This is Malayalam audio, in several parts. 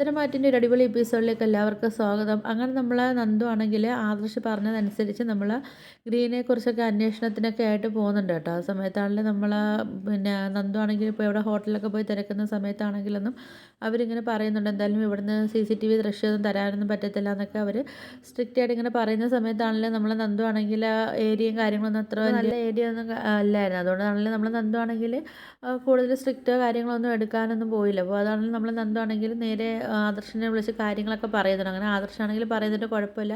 ഉത്തരമാറ്റിന്റെ ഒരു അടിപൊളി എപ്പിസോഡിലേക്ക് എല്ലാവർക്കും സ്വാഗതം. അങ്ങനെ നമ്മൾ നന്ദു ആണെങ്കിൽ ആദർശ് പറഞ്ഞതനുസരിച്ച് നമ്മൾ ഗ്രീനെ കുറിച്ചൊക്കെ അന്വേഷണത്തിനൊക്കെ ആയിട്ട് പോകുന്നുണ്ട് കേട്ടോ. ആ സമയത്താണെങ്കിൽ നമ്മൾ പിന്നെ നന്ദു ആണെങ്കിൽ ഇപ്പോൾ എവിടെ ഹോട്ടലിലൊക്കെ പോയി തിരക്കുന്ന സമയത്താണെങ്കിലൊന്നും അവരിങ്ങനെ പറയുന്നുണ്ട് എന്തായാലും ഇവിടുന്ന് സി സി ടി വി ദൃശ്യമൊന്നും തരാനൊന്നും പറ്റത്തില്ല എന്നൊക്കെ അവർ സ്ട്രിക്റ്റ് ആയിട്ട് ഇങ്ങനെ പറയുന്ന സമയത്താണെങ്കിലും നമ്മൾ നന്ദു ആണെങ്കിൽ ഏരിയയും കാര്യങ്ങളൊന്നും അത്ര നല്ല ഏരിയ ഒന്നും അല്ലായിരുന്നു. അതുകൊണ്ടാണെങ്കിലും നമ്മൾ നന്ദു ആണെങ്കിൽ കൂടുതൽ സ്ട്രിക്റ്റോ കാര്യങ്ങളൊന്നും എടുക്കാനൊന്നും പോയില്ല. അപ്പോൾ അതാണെങ്കിൽ നമ്മൾ നന്ദു ആണെങ്കിൽ നേരെ ആദർശനെ വിളിച്ച് കാര്യങ്ങളൊക്കെ പറയുന്നുണ്ട്. അങ്ങനെ ആദർശാണെങ്കിൽ പറയുന്നുണ്ട് കുഴപ്പമില്ല.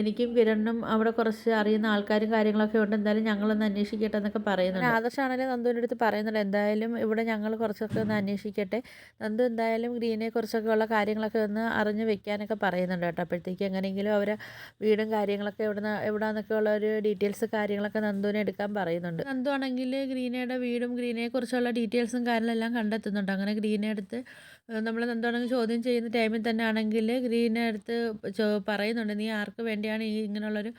എനിക്കും കിരണിനും അവിടെ കുറച്ച് അറിയുന്ന ആൾക്കാരും കാര്യങ്ങളൊക്കെ ഉണ്ട്. എന്തായാലും ഞങ്ങളൊന്ന് അന്വേഷിക്കട്ടെ എന്നൊക്കെ പറയുന്നുണ്ട്. ആദർശാണെങ്കിലും നന്ദുവിന്റെ അടുത്ത് പറയുന്നുണ്ട് എന്തായാലും ഇവിടെ ഞങ്ങൾ കുറച്ചൊക്കെ ഒന്ന് അന്വേഷിക്കട്ടെ. നന്ദു എന്തായാലും ഗ്രീനെ കുറിച്ചൊക്കെ ഉള്ള കാര്യങ്ങളൊക്കെ ഒന്ന് അറിഞ്ഞ് വെക്കാനൊക്കെ പറയുന്നുണ്ട് കേട്ടോ. അപ്പോഴത്തേക്ക് എങ്ങനെയെങ്കിലും അവർ വീടും കാര്യങ്ങളൊക്കെ എവിടെ എവിടാന്നൊക്കെ ഉള്ള ഒരു ഡീറ്റെയിൽസ് കാര്യങ്ങളൊക്കെ നന്ദുവിനെ എടുക്കാൻ പറയുന്നുണ്ട്. നന്ദു ആണെങ്കിൽ ഗ്രീനയുടെ വീടും ഗ്രീനയെ കുറിച്ചുള്ള ഡീറ്റെയിൽസും കാര്യങ്ങളെല്ലാം കണ്ടെത്തുന്നുണ്ട്. അങ്ങനെ ഗ്രീനെ അടുത്ത് നമ്മൾ നന്ദുവാണെങ്കിൽ ചോദ്യം ചെയ്യുന്ന ടൈമിൽ തന്നെ ആണെങ്കിൽ ഗ്രീനെ അടുത്ത് പറയുന്നുണ്ട്. നീ ആർക്ക് വേണ്ടിയാണ് ഈ ഇങ്ങനെയുള്ളൊരു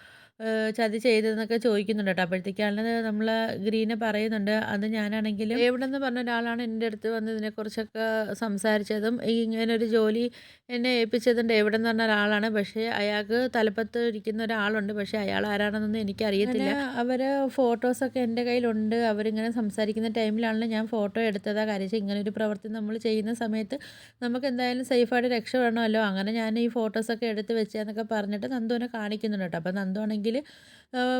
ചതി ചെയ്തതെന്നൊക്കെ ചോദിക്കുന്നുണ്ട് കേട്ടോ. അപ്പോഴത്തേക്കാണ് നമ്മൾ ഗ്രീനെ പറയുന്നുണ്ട്. അത് ഞാനാണെങ്കിലും എവിടെന്ന് പറഞ്ഞ ഒരാളാണ് എന്റെ അടുത്ത് വന്ന് ഇതിനെക്കുറിച്ചൊക്കെ സംസാരിച്ചതും ഈ ഇങ്ങനൊരു ജോലി എന്നെ ഏൽപ്പിച്ചതുണ്ട്. എവിടെ നിന്ന് പറഞ്ഞ ഒരാളാണ്. പക്ഷേ അയാൾക്ക് തലപ്പത്ത് ഇരിക്കുന്ന ഒരാളുണ്ട്. പക്ഷേ അയാൾ ആരാണെന്നൊന്നും എനിക്കറിയത്തില്ല. അവർ ഫോട്ടോസൊക്കെ എന്റെ കയ്യിലുണ്ട്. അവരിങ്ങനെ സംസാരിക്കുന്ന ടൈമിലാണല്ലോ ഞാൻ ഫോട്ടോ എടുത്തതാണ് കാര്യം ഇങ്ങനെ ഒരു പ്രവൃത്തി നമ്മൾ ചെയ്യുന്ന സമയത്ത് നമുക്ക് എന്തായാലും സേഫായിട്ട് രക്ഷപ്പെടണമല്ലോ. അങ്ങനെ ഞാൻ ഈ ഫോട്ടോസൊക്കെ എടുത്ത് വെച്ചതെന്നൊക്കെ പറഞ്ഞിട്ട് നന്ദുവിനെ കാണിക്കുന്നുണ്ട് കേട്ടോ. അപ്പോൾ നന്ദു ആണെങ്കിൽ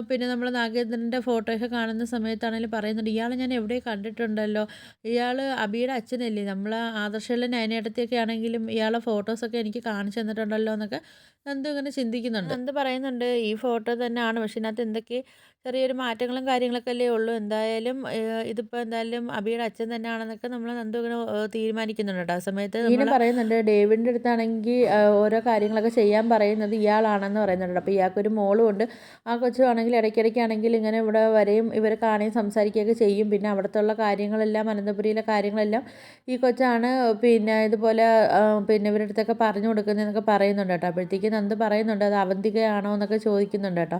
പിന്നെ നമ്മൾ നാഗേന്ദ്രന്റെ ഫോട്ടോയൊക്കെ കാണുന്ന സമയത്താണെങ്കിലും പറയുന്നുണ്ട് ഇയാളെ ഞാൻ എവിടെ കണ്ടിട്ടുണ്ടല്ലോ. ഇയാൾ അബിയുടെ അച്ഛനല്ലേ. നമ്മൾ ആദർശയിലെ നയനേട്ടത്തെയൊക്കെ ആണെങ്കിലും ഇയാളെ ഫോട്ടോസൊക്കെ എനിക്ക് കാണിച്ചു തന്നിട്ടുണ്ടല്ലോ എന്നൊക്കെ നന്ദു ഇങ്ങനെ ചിന്തിക്കുന്നുണ്ട്. നന്ദു പറയുന്നുണ്ട്? ഈ ഫോട്ടോ തന്നെയാണ്. പക്ഷേ ഇതിനകത്ത് എന്തൊക്കെ ചെറിയൊരു മാറ്റങ്ങളും കാര്യങ്ങളൊക്കെ അല്ലേ ഉള്ളൂ. എന്തായാലും ഇതിപ്പോൾ എന്തായാലും അബിയുടെ അച്ഛൻ തന്നെയാണെന്നൊക്കെ നമ്മൾ നന്ദു ഇങ്ങനെ തീരുമാനിക്കുന്നുണ്ട് കേട്ടോ. ആ സമയത്ത് ഇങ്ങനെ പറയുന്നുണ്ട് ഡേവിഡിന്റെ അടുത്താണെങ്കിൽ ഓരോ കാര്യങ്ങളൊക്കെ ചെയ്യാൻ പറയുന്നത് ഇയാളാണെന്ന് പറയുന്നുണ്ട്. അപ്പോൾ ഇയാൾക്കൊരു മോളും ഉണ്ട്. ആ കൊച്ചുവാണെങ്കിൽ ഇടയ്ക്കിടയ്ക്കാണെങ്കിൽ ഇങ്ങനെ ഇവിടെ വരെയും ഇവരെ കാണുകയും സംസാരിക്കുകയൊക്കെ ചെയ്യും. പിന്നെ അവിടുത്തെ കാര്യങ്ങളെല്ലാം അനന്തപുരിയിലെ കാര്യങ്ങളെല്ലാം ഈ കൊച്ചാണ് പിന്നെ ഇതുപോലെ പിന്നെ ഇവരുടെ അടുത്തൊക്കെ പറഞ്ഞു കൊടുക്കുന്നതെന്നൊക്കെ പറയുന്നുണ്ട് കേട്ടോ. അപ്പോഴത്തേക്ക് നന്ദ് പറയുന്നുണ്ട് അത് അവന്തികയാണോ? എന്നൊക്കെ ചോദിക്കുന്നുണ്ട് കേട്ടോ.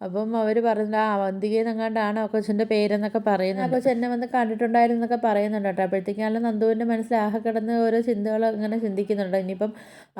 അപ്പം അവർ പറഞ്ഞു ആ അവന്തിക എന്നെങ്ങാണ്ടാണ് ആ കൊച്ചിന്റെ പേരെന്നൊക്കെ പറയുന്നത് ആ കൊച്ചു എന്നെ വന്ന് കണ്ടിട്ടുണ്ടായിരുന്നു എന്നൊക്കെ പറയുന്നുണ്ട് കേട്ടോ. അല്ല നന്ദുവിന്റെ മനസ്സിൽ ആകെ കിടന്ന് ഓരോ ചിന്തകൾ ഇങ്ങനെ ചിന്തിക്കുന്നുണ്ട്. ഇനിയിപ്പം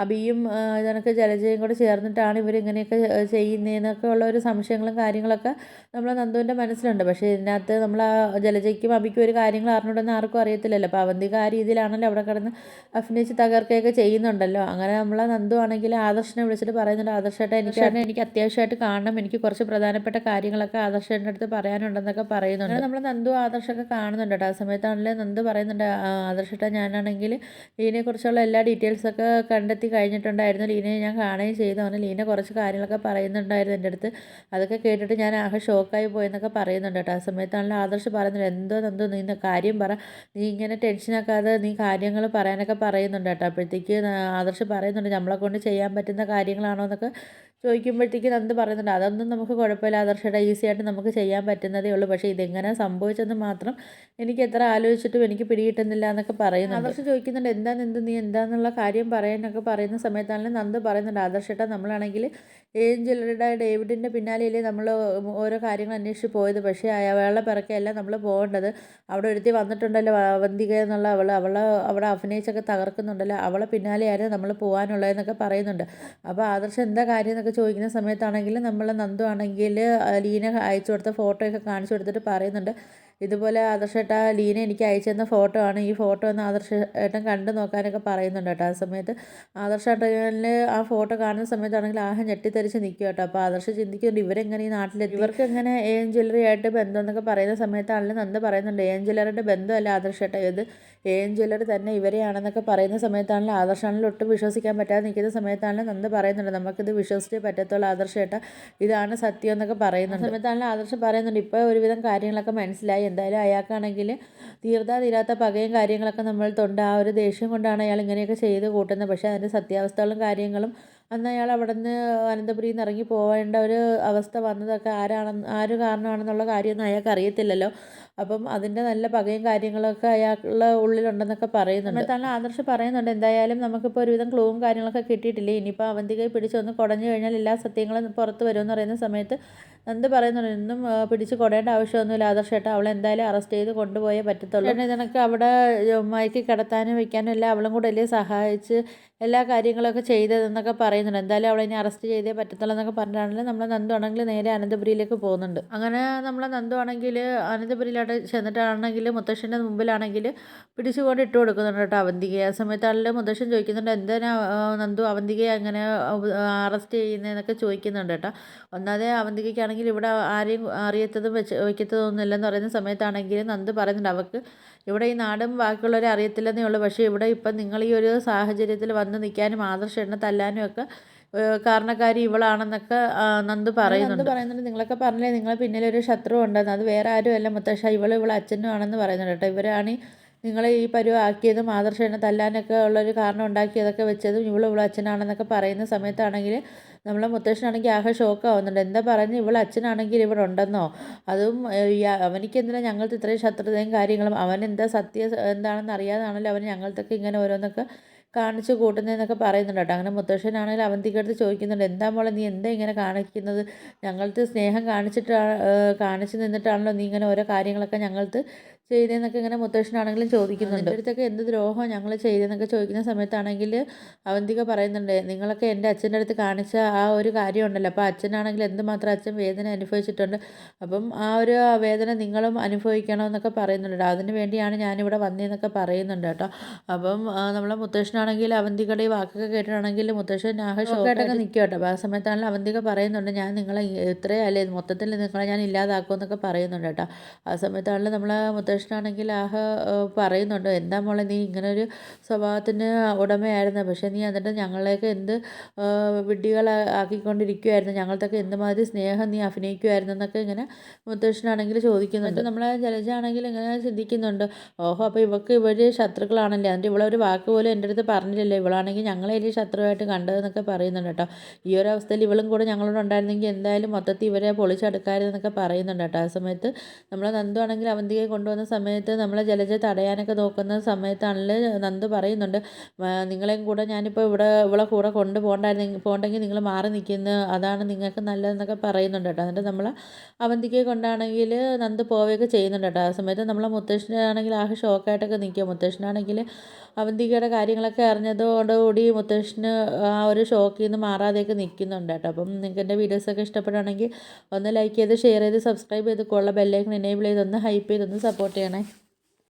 അബിയും ഇതൊക്കെ ജലജയും കൂടെ ചേർന്നിട്ടാണ് ഇവരിങ്ങനെയൊക്കെ ചെയ്യുന്നതെന്നൊക്കെ ഉള്ള ഒരു സംശയങ്ങളും കാര്യങ്ങളൊക്കെ നമ്മൾ നന്ദുവിന്റെ മനസ്സിലുണ്ട്. പക്ഷേ ഇതിനകത്ത് നമ്മൾ ആ ജലജയ്ക്കും അബിക്കും ഒരു കാര്യങ്ങൾ അറിഞ്ഞുകൊണ്ടെന്ന് ആർക്കും അറിയത്തില്ലല്ലോ. അപ്പോൾ അവന്തിക ആ രീതിയിലാണല്ലോ അവിടെ കിടന്ന് അഭിനയിച്ച് തകർക്കുകയൊക്കെ ചെയ്യുന്നുണ്ടല്ലോ. അങ്ങനെ നമ്മൾ നന്ദു ആണെങ്കിൽ ആദർശനെ വിളിച്ചിട്ട് പറയുന്നുണ്ട് ആദർശമായിട്ട് എനിക്ക് എനിക്ക് അത്യാവശ്യമായിട്ട് കാണണം. എനിക്ക് കുറച്ച് പ്രധാനപ്പെട്ട കാര്യങ്ങളൊക്കെ ആദർശന്റെ അടുത്ത് പറയാനുണ്ടെന്നൊക്കെ പറയുന്നുണ്ട്. നമ്മൾ നന്ദു ആദർശമൊക്കെ കാണുന്നുണ്ട് കേട്ടോ. ആ സമയത്താണല്ലേ നന്ദു പറയുന്നുണ്ട് ആദർശട്ട ഞാനാണെങ്കിൽ ലീനയെക്കുറിച്ചുള്ള എല്ലാ ഡീറ്റെയിൽസൊക്കെ കണ്ടെത്തി കഴിഞ്ഞിട്ടുണ്ടായിരുന്നു. ലീനയെ ഞാൻ കാണുകയും ചെയ്തു. അങ്ങനെ ലീന കുറച്ച് കാര്യങ്ങളൊക്കെ പറയുന്നുണ്ടായിരുന്നു എന്റെ അടുത്ത്. അതൊക്കെ കേട്ടിട്ട് ഞാൻ ആകെ ഷോക്കായി പോയെന്നൊക്കെ പറയുന്നുണ്ട് കേട്ടോ. ആ സമയത്താണെങ്കിൽ ആദർശ് പറയുന്നുണ്ട് എന്തോ നന്ദു നീ കാര്യം പറ. നീ ഇങ്ങനെ ടെൻഷനാക്കാതെ നീ കാര്യങ്ങൾ പറയാനൊക്കെ പറയുന്നുണ്ട് കേട്ടോ. അപ്പോഴത്തേക്ക് ആദർശ് പറയുന്നുണ്ട് നമ്മളെ കൊണ്ട് ചെയ്യാൻ പറ്റുന്ന കാര്യങ്ങളാണോ എന്നൊക്കെ ചോദിക്കുമ്പോഴത്തേക്ക് നന്ദ് പറയുന്നുണ്ട് അതൊന്നും നമുക്ക് കുഴപ്പമില്ല. ആദർശയുടെ ഈസി ആയിട്ട് നമുക്ക് ചെയ്യാൻ പറ്റുന്നതേ ഉള്ളൂ. പക്ഷേ ഇതെങ്ങനെ സംഭവിച്ചെന്ന് മാത്രം എനിക്ക് എത്ര ആലോചിച്ചിട്ടും എനിക്ക് പിടികിട്ടുന്നില്ല എന്നൊക്കെ പറയുന്നു ആദർശ് ചോദിക്കുന്നുണ്ട് എന്താണ് എന്ത് നീ എന്താന്നുള്ള കാര്യം പറയാനൊക്കെ പറയുന്ന സമയത്താണെങ്കിലും നന്ദ് പറയുന്നുണ്ട്. ആദർശേട്ട നമ്മളാണെങ്കിൽ ഏഞ്ചലയുടെ ഡേവിഡിന്റെ പിന്നാലെയല്ലേ നമ്മൾ ഓരോ കാര്യങ്ങൾ അന്വേഷിച്ച് പോയത്. പക്ഷേ അയാളുടെ പിറക്കെയല്ല നമ്മൾ പോകേണ്ടത്. അവിടെ ഒരുത്തി വന്നിട്ടുണ്ടല്ലോ അവന്തിക എന്നുള്ള അവൾ. അവൾ അവിടെ അഭിനയിച്ചൊക്കെ തകർക്കുന്നുണ്ടല്ലോ. അവളെ പിന്നാലെയായിരുന്നു നമ്മൾ പോകാനുള്ളതെന്നൊക്കെ പറയുന്നുണ്ട്. അപ്പോൾ ആദർശം എന്താ കാര്യം എന്നൊക്കെ ചോദിക്കുന്ന സമയത്താണെങ്കിൽ നമ്മൾ നന്ദു ആണെങ്കിൽ ലീന അയച്ചു കൊടുത്ത ഫോട്ടോയൊക്കെ കാണിച്ചു കൊടുത്തിട്ട് പറയുന്നുണ്ട്. ഇതുപോലെ ആദർശേട്ട ലീന എനിക്ക് അയച്ചു തന്ന ഫോട്ടോ ആണ്. ഈ ഫോട്ടോ ഒന്ന് ആദർശ ഏട്ടൻ കണ്ടു നോക്കാനൊക്കെ പറയുന്നുണ്ട് കേട്ടോ. ആ സമയത്ത് ആദർശേട്ടനിൽ ആ ഫോട്ടോ കാണുന്ന സമയത്താണെങ്കിൽ ആഹം ഞെട്ടിത്തെറിച്ച് നിൽക്കും കേട്ടോ. അപ്പോൾ ആദർശ ചിന്തിക്കുന്നുണ്ട് ഇവരെങ്ങനെ ഈ നാട്ടിലെത്തി? ഇവർക്ക് എങ്ങനെ ഏഞ്ചുലറി ജ്വല്ലറി ആയിട്ട് ബന്ധം എന്നൊക്കെ പറയുന്ന സമയത്താണെങ്കിലും നന്ദ പറയുന്നുണ്ട്. എൻ ബന്ധമല്ല ആദർശേട്ട ഇത് ഏഞ്ചുലറി ജ്വല്ലറി തന്നെ ഇവരെയാണെന്നൊക്കെ പറയുന്ന സമയത്താണെങ്കിലും ആദർശാണെങ്കിലും ഒട്ടും വിശ്വസിക്കാൻ പറ്റാതെ നിൽക്കുന്ന സമയത്താണെങ്കിലും നന്ദ പറയുന്നുണ്ട്. നമുക്കിത് വിശ്വസിച്ചേ പറ്റത്തുള്ളൂ ആദർശേട്ട. ഇതാണ് സത്യം എന്നൊക്കെ പറയുന്നുണ്ട്. സമയത്താണെങ്കിലും ആദർശം പറയുന്നുണ്ട്. ഇപ്പോൾ ഒരുവിധം കാര്യങ്ങളൊക്കെ മനസ്സിലായി. എന്തായാലും അയാൾക്കാണെങ്കിൽ തീർത്താ തീരാത്ത പകയും കാര്യങ്ങളൊക്കെ നമ്മൾ തൊണ്ട ആ ഒരു ദേഷ്യം കൊണ്ടാണ് അയാൾ ഇങ്ങനെയൊക്കെ ചെയ്ത് കൂട്ടുന്നത്. പക്ഷേ അതിന്റെ സത്യാവസ്ഥകളും കാര്യങ്ങളും അന്ന് അയാൾ അവിടെ നിന്ന് അനന്തപുരിയിൽ നിന്ന് ഇറങ്ങി പോകേണ്ട ഒരു അവസ്ഥ വന്നതൊക്കെ ആരാണെന്ന് ആര് കാരണമാണെന്നുള്ള കാര്യമൊന്നും അയാൾക്ക് അറിയത്തില്ലല്ലോ. അപ്പം അതിന്റെ നല്ല പകയും കാര്യങ്ങളൊക്കെ അയാളുടെ ഉള്ളിലുണ്ടെന്നൊക്കെ പറയുന്നുണ്ട്. തന്നെ ആദർശ് പറയുന്നുണ്ട് എന്തായാലും നമുക്കിപ്പോൾ ഒരുവിധം ക്ലൂവും കാര്യങ്ങളൊക്കെ കിട്ടിയിട്ടില്ലേ? ഇനിയിപ്പോൾ അവന്തികയെ പിടിച്ചൊന്ന് കുടഞ്ഞു കഴിഞ്ഞാൽ എല്ലാ സത്യങ്ങളും പുറത്ത് വരുമെന്ന് പറയുന്ന സമയത്ത് നന്ദ് പറയുന്നുണ്ട് ഇന്നും പിടിച്ച് കൊടേണ്ട ആവശ്യമൊന്നുമില്ല ആദർശ് ചേട്ടാ അവളെ എന്തായാലും അറസ്റ്റ് ചെയ്ത് കൊണ്ടുപോയേ പറ്റത്തുള്ളൂ. ഇതിനൊക്കെ അവിടെ മയക്കി കിടത്താനും വെക്കാനും എല്ലാം അവളും കൂടെ അല്ലേ സഹായിച്ച് എല്ലാ കാര്യങ്ങളൊക്കെ ചെയ്തതെന്നൊക്കെ പറയുന്നുണ്ട്. എന്തായാലും അവളെ ഇനി അറസ്റ്റ് ചെയ്തേ പറ്റത്തുള്ളൂ എന്നൊക്കെ പറഞ്ഞിട്ടാണെങ്കിൽ നമ്മളെ നന്ദു ആണെങ്കിൽ നേരെ അനന്തപുരിയിലേക്ക് പോകുന്നുണ്ട്. അങ്ങനെ നമ്മളെ നന്ദു ആണെങ്കിൽ അനന്തപുരിയിലോട്ട് ചെന്നിട്ടാണെങ്കിൽ മുത്തശ്ശന്റെ മുമ്പിലാണെങ്കിൽ പിടിച്ചുകൊണ്ട് ഇട്ട് കൊടുക്കുന്നുണ്ട് കേട്ടോ അവന്തികയെ. ആ സമയത്താണെങ്കിൽ മുത്തശ്ശൻ ചോദിക്കുന്നുണ്ട് എന്തിനാ നന്ദു അവന്തികയെ അങ്ങനെ അറസ്റ്റ് ചെയ്യുന്നതെന്നൊക്കെ ചോദിക്കുന്നുണ്ട് കേട്ടോ. ഒന്നാതെ അവന്തികയ്ക്കാണെങ്കിൽ ഇവിടെ ആരെയും അറിയത്തതും വെച്ച് വയ്ക്കത്തതൊന്നും ഇല്ലെന്ന് പറയുന്ന സമയത്താണെങ്കിൽ നന്ദു പറയുന്നുണ്ട് അവൾക്ക് ഇവിടെ ഈ നാടും ബാക്കിയുള്ളവരെ അറിയത്തില്ലെന്നേ ഉള്ളൂ. പക്ഷേ ഇവിടെ ഇപ്പം നിങ്ങൾ ഈ ഒരു സാഹചര്യത്തിൽ വന്ന് നിൽക്കാനും ആദർശ എണ്ണ തല്ലാനും ഒക്കെ കാരണക്കാരി ഇവളാണെന്നൊക്കെ നന്ദു പറയുന്നുണ്ട്. പറയുന്നുണ്ട്. നിങ്ങളൊക്കെ പറഞ്ഞില്ലേ നിങ്ങളെ പിന്നിലൊരു ശത്രു ഉണ്ടെന്ന് അത് വേറെ ആരുമല്ല. മുത്തശ്ശ ഇവൾ ഇവളെ അച്ഛനും ആണെന്ന് പറയുന്നുണ്ട് കേട്ടോ. ഇവരാണ് നിങ്ങളെ ഈ പരുവ ആക്കിയതും ആദർശ എന്നെ തല്ലാനൊക്കെ ഉള്ളൊരു കാരണം ഉണ്ടാക്കിയതൊക്കെ വെച്ചതും ഇവൾ ഇവളെ അച്ഛനാണെന്നൊക്കെ പറയുന്ന സമയത്താണെങ്കിൽ നമ്മളെ മുത്തശ്ശനാണെങ്കിൽ ആകെ ഷോക്ക് ആവുന്നുണ്ട്. എന്താ പറഞ്ഞ് ഇവളെ അച്ഛനാണെങ്കിൽ ഇവിടെ ഉണ്ടെന്നോ? അതും അവനിക്ക് എന്തിനാ ഞങ്ങൾക്ക് ഇത്രയും ശത്രുതയും കാര്യങ്ങളും? അവൻ എന്താ സത്യ എന്താണെന്ന് അറിയാതാണല്ലോ അവൻ ഞങ്ങൾക്കൊക്കെ ഇങ്ങനെ ഓരോന്നൊക്കെ കാണിച്ച് കൂട്ടുന്നതെന്നൊക്കെ പറയുന്നുണ്ട് കേട്ടോ. അങ്ങനെ മുത്തശ്ശനാണെങ്കിൽ അവന്തിക്കടുത്ത് ചോദിക്കുന്നുണ്ട് എന്താ മോളെ നീ എന്താ ഇങ്ങനെ കാണിക്കുന്നത്? ഞങ്ങൾക്ക് സ്നേഹം കാണിച്ചിട്ടാണ് കാണിച്ചു നിന്നിട്ടാണല്ലോ നീ ഇങ്ങനെ ഓരോ കാര്യങ്ങളൊക്കെ ഞങ്ങൾക്ക് ചെയ്തതെന്നൊക്കെ ഇങ്ങനെ മുത്തശ്ശനാണെങ്കിലും ചോദിക്കുന്നുണ്ട്. അടുത്തൊക്കെ എന്ത് ദ്രോഹം ഞങ്ങൾ ചെയ്തതെന്നൊക്കെ ചോദിക്കുന്ന സമയത്താണെങ്കിൽ അവന്തിക പറയുന്നുണ്ട് നിങ്ങളൊക്കെ എന്റെ അച്ഛന്റെ അടുത്ത് കാണിച്ച ആ ഒരു കാര്യമുണ്ടല്ലോ. അപ്പോൾ അച്ഛനാണെങ്കിൽ എന്തുമാത്രം അച്ഛൻ വേദന അനുഭവിച്ചിട്ടുണ്ട്. അപ്പം ആ ഒരു വേദന നിങ്ങളും അനുഭവിക്കണമെന്നൊക്കെ പറയുന്നുണ്ട്. അതിന് വേണ്ടിയാണ് ഞാനിവിടെ വന്നതെന്നൊക്കെ പറയുന്നുണ്ട് കേട്ടോ. അപ്പം നമ്മളെ മുത്തശ്ശനാണെങ്കിൽ അവന്തികയുടെ ഈ വാക്കൊക്കെ കേട്ടിട്ടാണെങ്കിൽ മുത്തശ്ശൻ ആകെ ഷോക്കായിട്ടൊക്കെ നിൽക്കും കേട്ടോ അപ്പോൾ ആ സമയത്താണെങ്കിൽ അവന്തിക പറയുന്നുണ്ട് ഞാൻ നിങ്ങളെ ഇത്രയല്ലേ മൊത്തത്തിൽ നിങ്ങളെ ഞാൻ ഇല്ലാതാക്കുമെന്നൊക്കെ പറയുന്നുണ്ട് കേട്ടോ. ആ സമയത്താണെങ്കിൽ നമ്മളെ മുത്തശ്ശനാണെങ്കിൽ ആഹ് പറയുന്നുണ്ട് എന്താ മോളെ നീ ഇങ്ങനൊരു സ്വഭാവത്തിന് ഉടമയായിരുന്നു? പക്ഷേ നീ എന്നിട്ട് ഞങ്ങളെയൊക്കെ എന്ത് വിഡ്ഢികളാക്കിക്കൊണ്ടിരിക്കുമായിരുന്നു ഞങ്ങളത്തൊക്കെ എന്തുമാതിരി സ്നേഹം നീ അഭിനയിക്കുമായിരുന്നു എന്നൊക്കെ ഇങ്ങനെ മുത്തശ്ശനാണെങ്കിൽ ചോദിക്കുന്നുണ്ട്. നമ്മളെ ജലജ ആണെങ്കിൽ ഇങ്ങനെ ചിന്തിക്കുന്നുണ്ട്. ഓഹോ അപ്പോൾ ഇവക്ക് ഇവർ ശത്രുക്കളാണല്ലേ? എന്നിട്ട് ഒരു വാക്ക് പോലും എന്റെ അടുത്ത് പറഞ്ഞില്ലല്ലോ. ഇവളാണെങ്കിൽ ഞങ്ങളെ ഇനി ശത്രുവായിട്ട് കണ്ടതെന്നൊക്കെ പറയുന്നുണ്ട് കേട്ടോ. ഈ ഒരു അവസ്ഥയിൽ ഇവളും കൂടെ ഞങ്ങളോട് ഉണ്ടായിരുന്നെങ്കിൽ എന്തായാലും മൊത്തത്തിൽ ഇവരെ പൊളിച്ചെടുക്കാമായിരുന്നൊക്കെ പറയുന്നുണ്ട് കേട്ടോ. ആ സമയത്ത് നമ്മളെ നന്ദു ആണെങ്കിൽ അവന്തികയെ കൊണ്ടുവന്ന സമയത്ത് നമ്മളെ ജലജ തടയാനൊക്കെ നോക്കുന്ന സമയത്താണെങ്കിൽ നന്ദ് പറയുന്നുണ്ട്. "ആ, നിങ്ങളെയും കൂടെ ഞാനിപ്പോൾ ഇവിടെ ഇവിടെ കൂടെ കൊണ്ടുപോകണ്ടായിരുന്നു പോകണ്ടെങ്കിൽ നിങ്ങൾ മാറി നിൽക്കുന്ന. അതാണ് നിങ്ങൾക്ക് നല്ലതെന്നൊക്കെ പറയുന്നുണ്ട് കേട്ടോ. എന്നിട്ട് നമ്മൾ അവന്തിക്കെ കൊണ്ടാണെങ്കിൽ നന്ദ് പോവുകയൊക്കെ ചെയ്യുന്നുണ്ട് കേട്ടോ. ആ സമയത്ത് നമ്മളെ മുത്തശ്ശനാണെങ്കിൽ ആകെ ഷോക്കായിട്ടൊക്കെ നിൽക്കുക. മുത്തശ്ശനാണെങ്കിൽ അവന്തികയുടെ കാര്യങ്ങളൊക്കെ അറിഞ്ഞതോടുകൂടി മുത്തശ്ശന് ആ ഒരു ഷോക്കിൽ നിന്ന് മാറാതെയൊക്കെ നിൽക്കുന്നുണ്ട് കേട്ടോ. അപ്പം നിങ്ങൾക്ക് എന്റെ വീഡിയോസൊക്കെ ഇഷ്ടപ്പെടുകയാണെങ്കിൽ ഒന്ന് ലൈക്ക് ചെയ്ത് ഷെയർ ചെയ്ത് സബ്സ്ക്രൈബ് ചെയ്ത് കൊള്ള ബെല്ലൈക്കൺ എനേബിൾ ചെയ്തൊന്ന് ഹൈപ്പ് ചെയ്തൊന്ന് സപ്പോർട്ട് ചെയ്യണേ